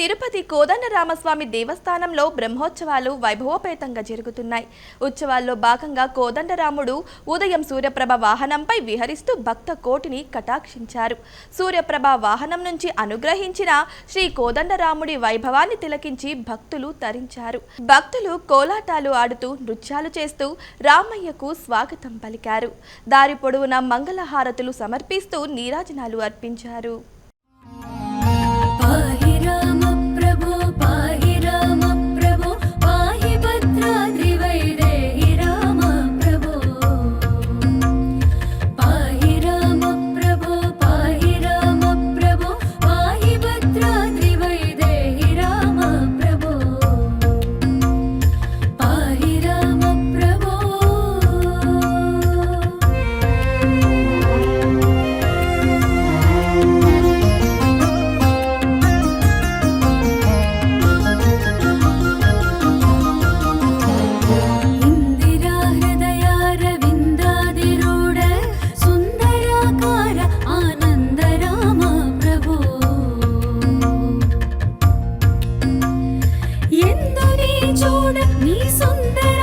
తిరుపతి కోదండరామస్వామి దేవస్థానంలో బ్రహ్మోత్సవాలు వైభవోపేతంగా జరుగుతున్నాయి. ఉత్సవాల్లో భాగంగా కోదండరాముడు ఉదయం సూర్యప్రభ వాహనంపై విహరిస్తూ భక్త కోటిని కటాక్షించారు. సూర్యప్రభ వాహనం నుంచి అనుగ్రహించిన శ్రీ కోదండరాముడి వైభవాన్ని తిలకించి భక్తులు తరించారు. భక్తులు కోలాటాలు ఆడుతూ నృత్యాలు చేస్తూ రామయ్యకు స్వాగతం పలికారు. దారి పొడవునా మంగళహారతులు సమర్పిస్తూ నీరాజనాలు అర్పించారు. చూడ నీ సుందర